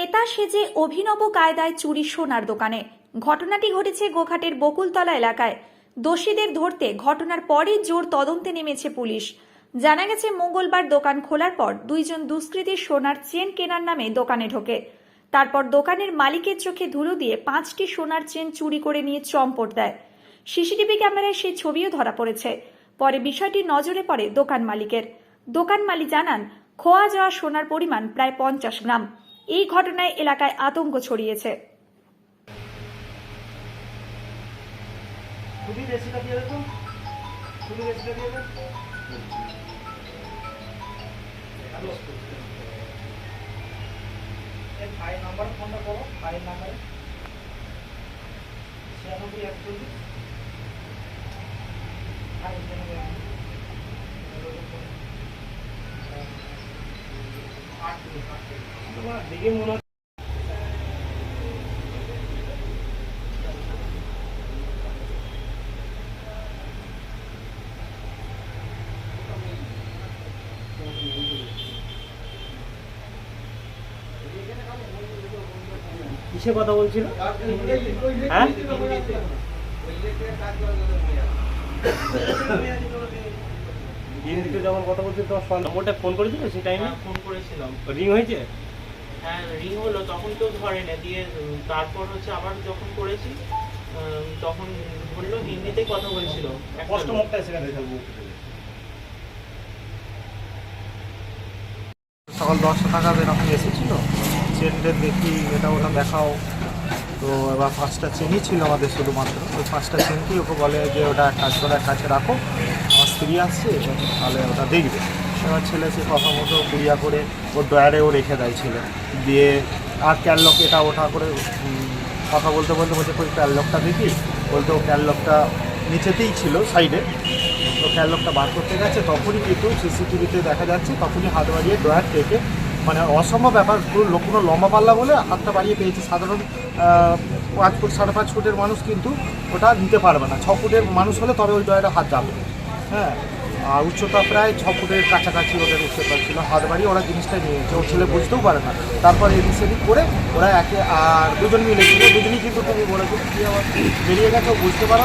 ক্রেতা সেজে অভিনব কায়দায় চুরি সোনার দোকানে। ঘটনাটি ঘটেছে গোঘাটের বকুলতলা এলাকায়। দোষীদের ধরতে ঘটনার পরই জোর তদন্তে নেমেছে পুলিশ। জানা গেছে, মঙ্গলবার দোকান খোলার পর দুইজন দুষ্কৃতী সোনার চেন কেনার নামে দোকানে ঢোকে। তারপর দোকানের মালিকের চোখে ধুলো দিয়ে পাঁচটি সোনার চেন চুরি করে নিয়ে চম্পট দেয়। সিসিটিভি ক্যামেরায় সেই ছবিও ধরা পড়েছে। পরে বিষয়টি নজরে পড়ে দোকান মালিকের। দোকান মালিক জানান, খোয়া যাওয়া সোনার পরিমাণ প্রায় পঞ্চাশ গ্রাম। এই ঘটনায় এলাকায় আতঙ্ক ছড়িয়েছে। ফাইল নাম্বার ফোনটা করো ফাইল নাম্বারে ছিয়ানব্বই একচল্লিশ আর এখানে তোমার কিসে কথা বলছিল? হ্যাঁ? হিন্দিতে যখন কথা বলছিল তোমার ফোন নম্বরটা ফোন করেছিল সেই টাইমে হ্যাঁ, ফোন করেছিলাম। রিং হয়েছে? হ্যাঁ রিং হলো তখন কেউ ধরে না দিয়ে তারপর হচ্ছে আবার যখন করেছি তখন বলল হিন্দিতেই কথা বলছিল। কষ্ট মুখটা সেখানে থাকব সকাল দশটা টাকা এরকম এসেছিল। চেনটেন দেখি এটা ওটা দেখাও। তো এবার পাঁচটা চেনই ছিল আমাদের শুধুমাত্র। ওই পাঁচটা চেনকেই ওকে বলে যে ওটা এক কাজ করে এক কাছে রাখো। আমার স্ত্রী আসছে তাহলে ওটা দেখবে। এবার ছেলে সে কথা মতো কুড়িয়া করে ওর ডয়ারেও রেখে দেয় ছেলে। দিয়ে আর ক্যারলক এটা ওঠা করে কথা বলতে বলতে বলছে ওই ক্যারলকটা দেখি? বলতে ও ক্যারলকটা নিচেতেই ছিল সাইডে তো ক্যারলকটা বার করতে গেছে, তখনই কিন্তু সিসিটিভিতে দেখা যাচ্ছে, তখনই হাত বাড়িয়ে ড্রয়ার থেকে মানে অসম্ভব ব্যাপার, পুরো কোনো লম্বা পাল্লা বলে হাতটা বাড়িয়ে পেয়েছে। সাধারণ পাঁচ ফুট, সাড়ে পাঁচ ফুটের মানুষ কিন্তু ওটা নিতে পারবে না। ছ ফুটের মানুষ হলে তবে ওই ড্রয়ারে হাত যাবে হ্যাঁ আর উচ্চতা প্রায় ছ ফুটের কাছাকাছি ওদের উচ্চতা ছিল। হাত বাড়িয়ে ওরা জিনিসটা নিয়েছে। ওর ছেলে বুঝতেও পারে না। তারপর এদিক সেদিক করে ওরা একে আর দুজন মিলে ছিল। দুজনই কিন্তু তুমি বলেছ কি আবার বেরিয়ে গেছে, ও বুঝতে পারো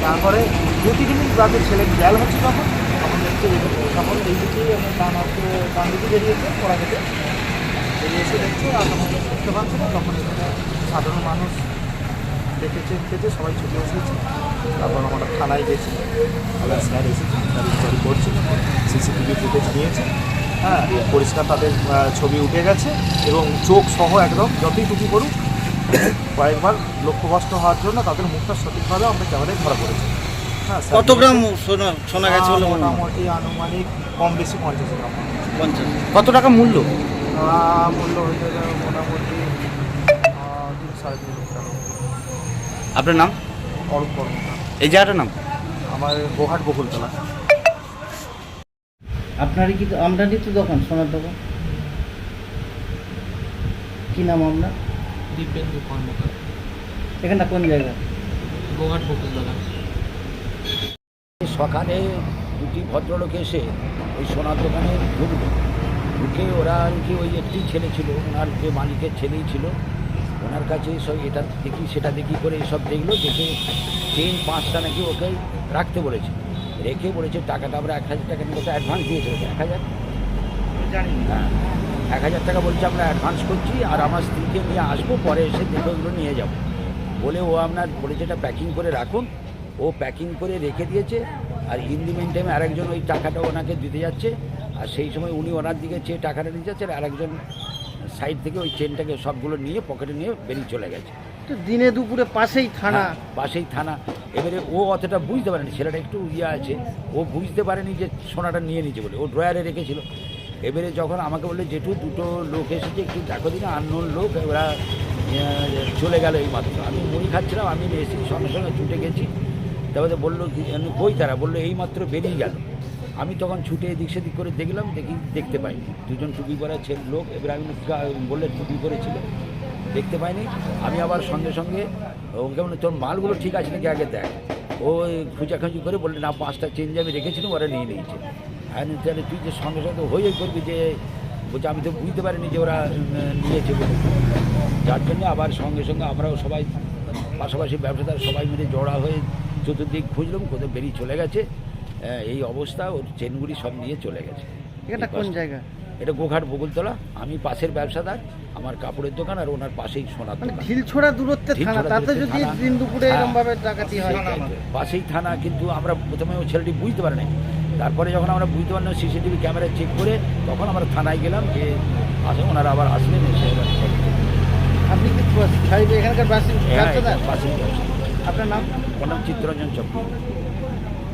তারপরে দু তিন মিনিট বাদে ছেলে খেয়াল হচ্ছে তখন এই- তখন এই দিকেই ডান হাতে, ডান দিকে বেরিয়েছে ওরা থেকে। বেরিয়ে এসে দেখছে, আর তখন বুঝতে পারছে না, তখন সাধারণ মানুষ দেখেছে দেখেছে সবাই ছুটে এসেছে। তারপর আমরা থানায় গেছি। আমরা স্যার এসেছি তার ইনকোয়ারি করছি সিসিটিভি ফুটেজ নিয়েছে। হ্যাঁ পরিষ্কার তাদের ছবি উঠে গেছে এবং চোখ সহ একদম যতই টুকু করুক কয়েকবার লক্ষ্যভ্রষ্ট হওয়ার জন্য তাদের মুখটা সঠিকভাবে আমরা ক্যামেরায় ধরা পড়েছে। হ্যাঁ কত গ্রাম শোনা শোনা গেছে মনে মোটামুটি আনুমানিক কম বেশি পঞ্চাশ গ্রাম। পঞ্চাশ। কত টাকা মূল্য? মূল্য হয়ে যাবে মোটামুটি তিন সাড়ে তিন আপনার নাম? অরূপ কর্মকার এই জায়গাটার নাম? আমার গোহাট বকুলতলা। আপনারই কি আপনারই তো দোকান সোনার দোকান? কি নাম আপনার? দীপেন্দু কর্মকার। এখানটা কোন জায়গা? গোঘাট বকুলতলা। সকালে দুটি ভদ্রলোক এসে ওই সোনার দোকানে ঢুকলো। ঢুকে ওরা আর কি ওই একটি ছেলে ছিল ওনার যে মালিকের ছেলেই ছিল। ওনার কাছে সব এটা দেখি, সেটা দেখি করে এসব দেখল, দেখে চেন পাঁচটা নাকি ওকে রাখতে বলেছে। রেখে বলেছে, টাকাটা আমরা এক হাজার টাকা নিয়ে অ্যাডভান্স দিয়েছে এক হাজার। হ্যাঁ এক হাজার টাকা বলছে আমরা অ্যাডভান্স করছি, আর আমার স্ত্রীকে নিয়ে আসব, পরে এসে দেখে ওগুলো নিয়ে যাব। বলে ও আপনার বলেছে এটা প্যাকিং করে রাখুন। ও প্যাকিং করে রেখে দিয়েছে, আর ইন দি মেন টাইমে আরেকজন ওই টাকাটা ওনাকে দিতে যাচ্ছে, আর সেই সময় উনি ওনার দিকে চেয়ে টাকাটা নিয়ে যাচ্ছে, আর আরেকজন সাইড থেকে ওই চেনটাকে সবগুলো নিয়ে পকেটে নিয়ে বেরিয়ে চলে গেছে। তো দিনে দুপুরে পাশেই থানা? হ্যাঁ, পাশেই থানা। এবারে ও অতটা বুঝতে পারেনি ছেলেটা একটু ইয়ে আছে ও বুঝতে পারেনি যে সোনাটা নিয়ে নিয়েছে বলে ও ড্রয়ারে রেখেছিল। এবারে যখন আমাকে বললে জেঠু দুটো লোক এসেছে একটু দেখো দিন আননোন লোক ওরা চলে গেল এই মাত্র। আমি মুড়ি খাচ্ছিলাম আমি এসে সঙ্গে সঙ্গে ছুটে গেছি। তারপরে বলল কই তারা? বলল এই মাত্র বেরিয়ে গেল। আমি তখন ছুটে এদিক সেদিক করে দেখলাম, দেখি, দেখতে পাইনি। দুজন টুপি পরা ছে লোক, এবার আমি বললে টুপি পরেছিল? দেখতে পাইনি। আমি আবার সঙ্গে সঙ্গে ওকে বলে তোর মালগুলো ঠিক আছে নাকি? আগে দেখ। ও খুঁজাখুঁজি করে বললে, না, পাঁচটা চেঞ্জ আমি রেখেছিলাম ওরা নিয়ে নিয়েছে। আর তাহলে তুই যে সঙ্গে সঙ্গে হয়ে করবি যে, বলছে, আমি তো বুঝতে পারিনি যে ওরা নিয়েছে বলে। যার জন্য আবার সঙ্গে সঙ্গে আমরাও সবাই, পাশাপাশি ব্যবসাদার সবাই মিলে জড়া হয়ে চতুর্দিক খুঁজলাম, কোথাও বেরিয়ে চলে গেছে। এই অবস্থা ওর চেনগুলি সব নিয়ে চলে গেছে। এখানটা কোন জায়গা? এটা গোঘাট বকুলতলা আমি পাশের ব্যবসাদার আমার কাপড়ের দোকান আর ওনার পাশেই সোনার মানে দোকান। ঢিলছোড়া দূরত্বে থানা তাতে যদি দিন দুপুরে হ্যাঁ। এরকম ভাবে ডাকাতি হয়। পাশেই থানা কিন্তু আমরা প্রথমে ওই ছেলেটি বুঝতে পারি নাই। তারপরে যখন আমরা বুঝতে পারলাম সিসিটিভি ক্যামেরা চেক করে তখন আমরা থানায় গেলাম যে আসে ওনারা আবার আসলেন এসে আপনি কি এখানকার বাসিন্দা হ্যাঁ, পাশেই আপনার নাম? ওর নাম চিত্তরঞ্জন চক্র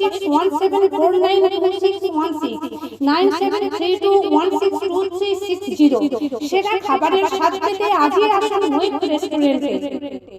six one seven four nine three two one six খাবারের স্বাদ পেতে আসুন রেস্টুরেন্টে।